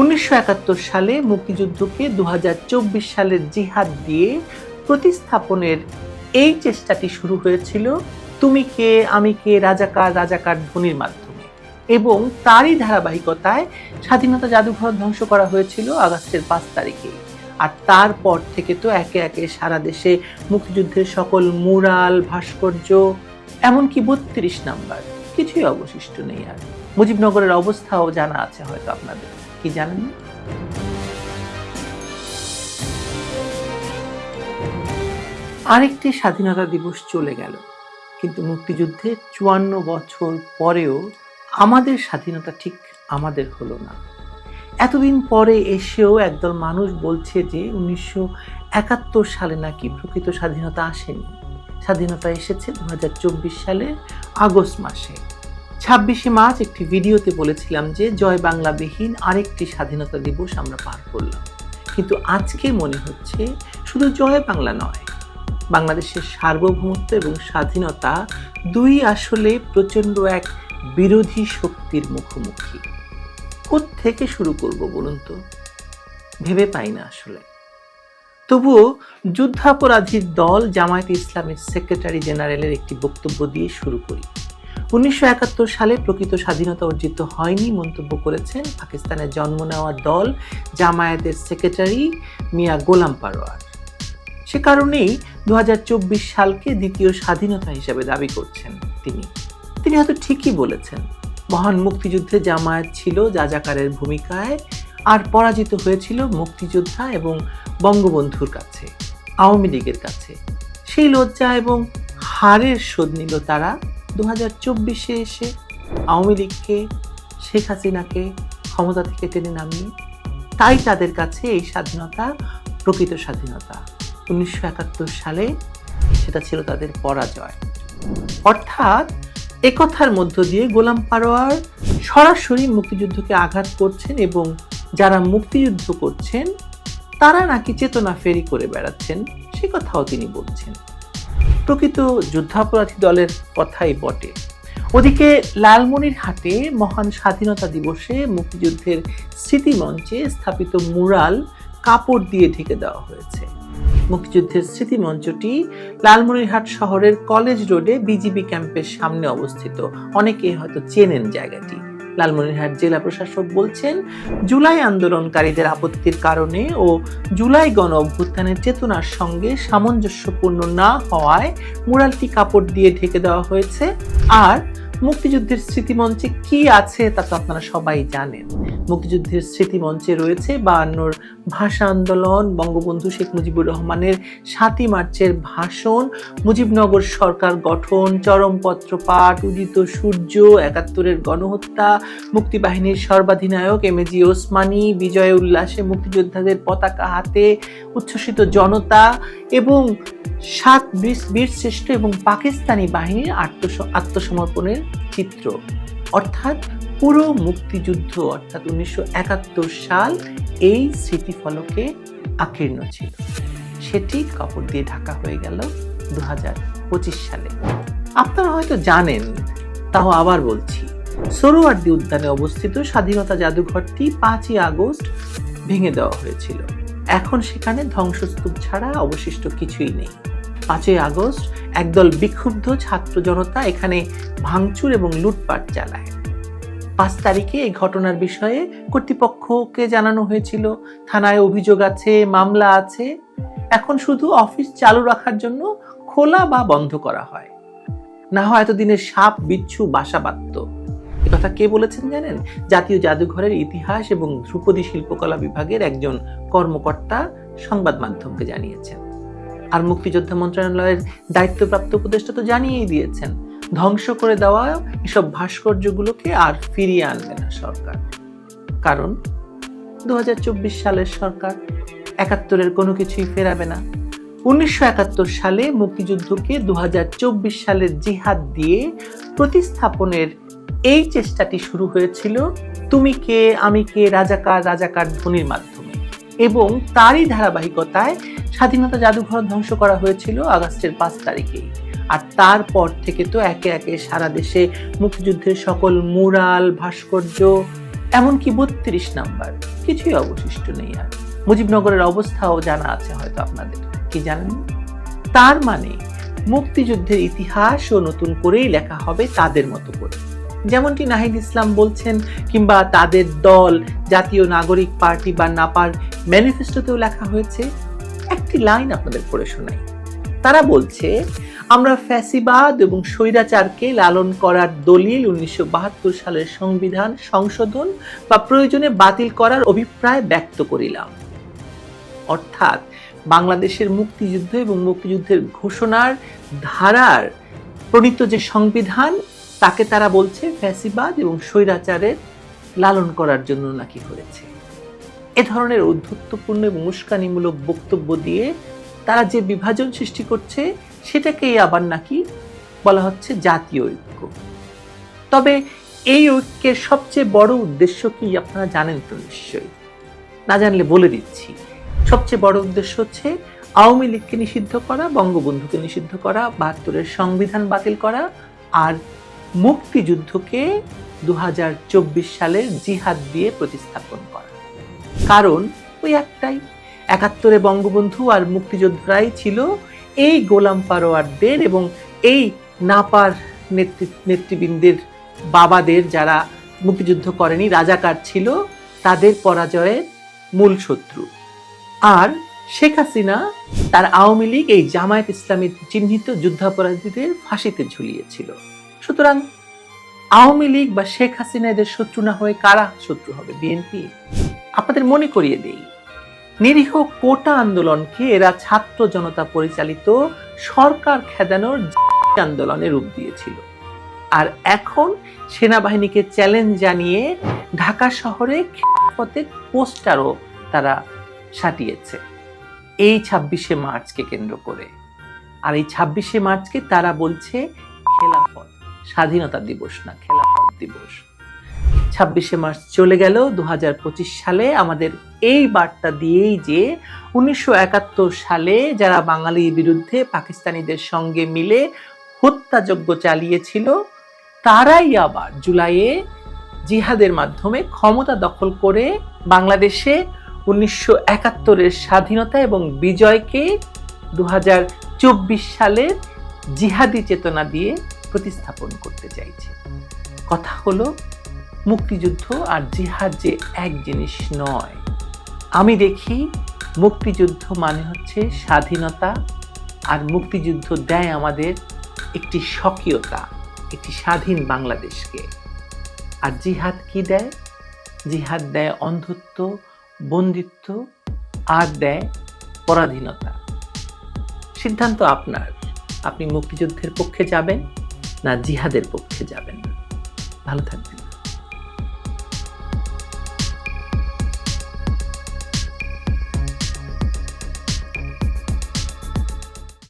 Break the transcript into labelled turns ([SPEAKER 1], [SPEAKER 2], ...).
[SPEAKER 1] উনিশশো একাত্তর সালে মুক্তিযুদ্ধকে দু হাজার চব্বিশ সালের জিহাদ দিয়ে প্রতিস্থাপনের এই চেষ্টাটি শুরু হয়েছিল তুমি কে, আমি কে, রাজাকার রাজাকার ধ্বনির মাধ্যমে। এবং তারই ধারাবাহিকতায় স্বাধীনতা জাদুঘর ধ্বংস করা হয়েছিল আগস্টের পাঁচ তারিখে। আর তারপর থেকে তো একে একে সারা দেশে মুক্তিযুদ্ধের সকল মুরাল, ভাস্কর্য, এমনকি বত্রিশ নাম্বার, কিছুই অবশিষ্ট নেই আর। মুজিবনগরের অবস্থাও জানা আছে হয়তো আপনাদের। কি জানেন না? আরেকটি স্বাধীনতা দিবস চলে গেল, কিন্তু মুক্তিযুদ্ধে চুয়ান্ন বছর পরেও আমাদের স্বাধীনতা ঠিক আমাদের হলো না। এতদিন পরে এসেও একদল মানুষ বলছে যে উনিশশো একাত্তর সালে নাকি প্রকৃত স্বাধীনতা আসেনি। স্বাধীনতা এসেছে দু সালে আগস্ট মাসে। ছাব্বিশে মার্চ একটি ভিডিওতে বলেছিলাম যে জয় বাংলাবিহীন আরেকটি স্বাধীনতা দিবস আমরা পার করলাম। কিন্তু আজকে মনে হচ্ছে শুধু জয় বাংলা নয়, বাংলাদেশের সার্বভৌমত্ব এবং স্বাধীনতা দুই আসলে প্রচণ্ড এক বিরোধী শক্তির মুখোমুখি। থেকে শুরু করব বলুন তো? ভেবে পাই না আসলে। তবুও যুদ্ধাপরাধীর দল জামায়াতে ইসলামের সেক্রেটারি জেনারেলের একটি বক্তব্য দিয়ে শুরু করি। উনিশশো একাত্তর সালে প্রকৃত স্বাধীনতা অর্জিত হয়নি, মন্তব্য করেছেন পাকিস্তানের জন্ম নেওয়া দল জামায়াতের সেক্রেটারি মিয়া গোলাম পারোয়ার। সে কারণেই দু সালকে দ্বিতীয় স্বাধীনতা হিসেবে দাবি করছেন তিনি। তিনি হয়তো ঠিকই বলেছেন, মহান মুক্তিযুদ্ধে জামায়াত ছিল যাজাকারের ভূমিকায়, আর পরাজিত হয়েছিল মুক্তিযোদ্ধা এবং বঙ্গবন্ধুর কাছে, আওয়ামী লীগের কাছে। সেই লজ্জা এবং হারের শোধ নিল তারা দু এসে আওয়ামী লীগকে শেখ হাসিনাকে ক্ষমতা থেকে টেনে নামিয়ে তাই তাদের কাছে এই স্বাধীনতা প্রকৃত স্বাধীনতা। উনিশশো একাত্তর সালে সেটা ছিল তাদের পরাজয়। অর্থাৎ একথার মধ্য দিয়ে গোলাম পারোয়ার সরাসরি মুক্তিযুদ্ধকে আঘাত করছেন এবং যারা মুক্তিযুদ্ধ করছেন, তারা নাকি চেতনা ফেরি করে বেড়াচ্ছেন, সে কথাও তিনি বলছেন। প্রকৃত যুদ্ধাপরাধী দলের কথাই বটে। ওদিকে লালমনিরহাটে মহান স্বাধীনতা দিবসে মুক্তিযুদ্ধের স্মৃতিমঞ্চে স্থাপিত মুরাল কাপড় দিয়ে ঢেকে দেওয়া হয়েছে। মুক্তিযুদ্ধের স্মৃতিমঞ্চটি লালমনিরহাট শহরের কলেজ রোডে বিজিবি ক্যাম্পের সামনে অবস্থিত। অনেকে হয়তো চেনেন জায়গাটি। লালমনিরহাট জেলা প্রশাসক বলছেন, জুলাই আন্দোলনকারীদের আপত্তির কারণে ও জুলাই গণ অভ্যুত্থানের চেতনার সঙ্গে সামঞ্জস্যপূর্ণ না হওয়ায় মুরালটি কাপড় দিয়ে ঢেকে দেওয়া হয়েছে। আর মুক্তিযুদ্ধের স্মৃতিমঞ্চে কি আছে তা তো আপনারা সবাই জানেন। মুক্তিযুদ্ধের স্মৃতিমঞ্চে রয়েছে বায়ান্নর ভাষা আন্দোলন, বঙ্গবন্ধু শেখ মুজিবুর রহমানের সাতই মার্চের ভাষণ, মুজিবনগর সরকার গঠন, চরমপত্র পাঠ, উদিত সূর্য, একাত্তরের গণহত্যা, মুক্তিবাহিনীর সর্বাধিনায়ক এম এ জি ওসমানী, বিজয় উল্লাসে মুক্তিযোদ্ধাদের পতাকা হাতে, উচ্ছ্বসিত জনতা এবং সাত বীর, বীরশ্রেষ্ঠ এবং পাকিস্তানি বাহিনীর আত্মস- আত্মসমর্পণের চিত্র। অর্থাৎ পুরো মুক্তিযুদ্ধ, অর্থাৎ উনিশশো একাত্তর সাল এই স্মৃতিফলকে আকীর্ণ ছিল। সেটি কাপড় দিয়ে ঢাকা হয়ে গেল দু সালে। আপনারা হয়তো জানেন, তাও আবার বলছি, সরোয়ার্দী উদ্যানে অবস্থিত স্বাধীনতা জাদুঘরটি পাঁচই আগস্ট ভেঙে দেওয়া হয়েছিল। এখন সেখানে ধ্বংসস্তূপ ছাড়া অবশিষ্ট কিছুই নেই। পাঁচই আগস্ট, একদল বিক্ষুব্ধ ছাত্র জনতা এখানে ভাঙচুর এবং লুটপাট চালায়। পাঁচ তারিখে এই ঘটনার বিষয়ে কর্তৃপক্ষকে জানানো হয়েছিল, থানায় অভিযোগ আছে, মামলা আছে। এখন শুধু অফিস চালু রাখার জন্য খোলা বা বন্ধ করা হয়। না হয় এতদিনের সাপ, বিচ্ছু বাসা বাঁধত কথা কে বলেছেন জানেন? জাতীয় জাদুঘরের ইতিহাস এবং ধ্রুপদী শিল্পকলা বিভাগের একজন কর্মকর্তা সংবাদ মাধ্যমকে জানিয়েছেন। আর মুক্তিযোদ্ধা মন্ত্রণালয়ের দায়িত্বপ্রাপ্ত উপদেষ্টা তো জানিয়েই দিয়েছেন, ধ্বংস করে দেওয়া এসব ভাস্কর্যগুলোকে আর ফিরিয়ে আনবে না সরকার। কারণ দু হাজার চব্বিশ সালের সরকার একাত্তরের কোনো কিছুই ফেরাবে না। উনিশশো একাত্তর সালে মুক্তিযুদ্ধকে দু হাজার চব্বিশ সালের জিহাদ দিয়ে প্রতিস্থাপনের এই চেষ্টাটি শুরু হয়েছিল তুমি কে, আমি কে, রাজাকার রাজাকার ধ্বনির মাধ্যমে। এবং তারই ধারাবাহিকতায় স্বাধীনতা জাদুঘর ধ্বংস করা হয়েছিল আগস্টের পাঁচ তারিখেই আর তারপর থেকে তো একে একে সারা দেশে মুক্তিযুদ্ধের সকল মুরাল, ভাস্কর্য, এমনকি বত্রিশ নাম্বার, কিছুই অবশিষ্ট নেই আর। মুজিবনগরের অবস্থাও জানা আছে হয়তো আপনাদের। কি জানেন? তার মানে মুক্তিযুদ্ধের ইতিহাসও নতুন করেই লেখা হবে তাদের মতো করে। যেমনটি নাহিদ ইসলাম বলছেন, কিংবা তাদের দল, জাতীয় নাগরিক পার্টি বা নাপার ম্যানিফেস্টোতেও লেখা হয়েছে। একটি লাইন আপনাদের পড়ে শোনাই। তারা বলছে, আমরা ফ্যাসিবাদ এবং স্বৈরাচারকে লালন করার দলিল উনিশশো বাহাত্তর সালের সংবিধান, সংশোধন বা প্রয়োজনে বাতিল করার অভিপ্রায় ব্যক্ত করিলাম। অর্থাৎ বাংলাদেশের মুক্তিযুদ্ধ এবং মুক্তিযুদ্ধের ঘোষণার ধারার প্রণীত যে সংবিধান তাকে তারা বলছে ফ্যাসিবাদ এবং স্বৈরাচারের লালন করার জন্য নাকি হয়েছে এ ধরনের ঔদ্ধত্যপূর্ণ এবং উস্কানিমূলক বক্তব্য দিয়ে তারা যে বিভাজন সৃষ্টি করছে, সেটাকেই আবার নাকি বলা হচ্ছে জাতীয় ঐক্য। তবে এই ঐক্যের সবচেয়ে বড় উদ্দেশ্য কি আপনারা জানেন তো নিশ্চয়ই? না জানলে বলে দিচ্ছি। সবচেয়ে বড় উদ্দেশ্য হচ্ছে আওয়ামী লীগকে নিষিদ্ধ করা, বঙ্গবন্ধুকে নিষিদ্ধ করা, বাহাত্তরের সংবিধান বাতিল করা আর মুক্তিযুদ্ধকে দু সালের জিহাদ দিয়ে প্রতিস্থাপন করা। কারণ ওই একটাই, একাত্তরে বঙ্গবন্ধু আর মুক্তিযোদ্ধারাই ছিল এই গোলাম পারোয়ারদের এবং এই নাপার নেতৃ, নেতৃবৃন্দের বাবাদের যারা মুক্তিযুদ্ধ করেনি, রাজাকার ছিল, তাদের পরাজয়ের মূল শত্রু। আর শেখ হাসিনা তার আওয়ামী লীগ এই জামায়াত ইসলামী চিহ্নিত যুদ্ধাপরাধীদের ফাঁসিতে ঝুলিয়েছিল। সুতরাং আওয়ামী লীগ বা শেখ হাসিনা এদের শত্রু না হয়ে কারা শত্রু হবে? বিএনপি আপনাদের মনে করিয়ে দেই, নিরীহ কোটা আন্দোলনকে এরা ছাত্র জনতা পরিচালিত সরকার খেদানোর আন্দোলনে রূপ দিয়েছিল। আর এখন সেনাবাহিনীকে চ্যালেঞ্জ জানিয়ে ঢাকা শহরে পথের পোস্টারও তারা সাটিয়েছে। এই ছাব্বিশে মার্চকে কেন্দ্র করে। আর এই ছাব্বিশে মার্চকে তারা বলছে খেলাফত। স্বাধীনতা দিবস না খেলাফত দিবস। ছাব্বিশে মার্চ চলে গেল দুহাজার পঁচিশ সালে। আমাদের এই বার্তা দিয়েই যে উনিশশো একাত্তর সালে যারা বাঙালির বিরুদ্ধে পাকিস্তানিদের সঙ্গে মিলে হত্যাযজ্ঞ চালিয়েছিল, তারাই আবার জুলাইয়ে জিহাদের মাধ্যমে ক্ষমতা দখল করে বাংলাদেশে উনিশশো একাত্তরের স্বাধীনতা এবং বিজয়কে দু সালের জিহাদি চেতনা দিয়ে প্রতিস্থাপন করতে চাইছে। কথা হলো, মুক্তিযুদ্ধ আর জিহাদ যে এক জিনিস নয়। আমি দেখি মুক্তিযুদ্ধ মানে হচ্ছে স্বাধীনতা আর মুক্তিযুদ্ধ দেয় আমাদের একটি স্বকীয়তা, একটি স্বাধীন বাংলাদেশকে। আর জিহাদ কি দেয়? জিহাদ দেয় অন্ধত্ব, বন্দিত্ব আর দেয় পরাধীনতা। সিদ্ধান্ত আপনার। আপনি মুক্তিযুদ্ধের পক্ষে যাবেন। না জিহাদের পক্ষে যাবেন ভালো থাকবেন।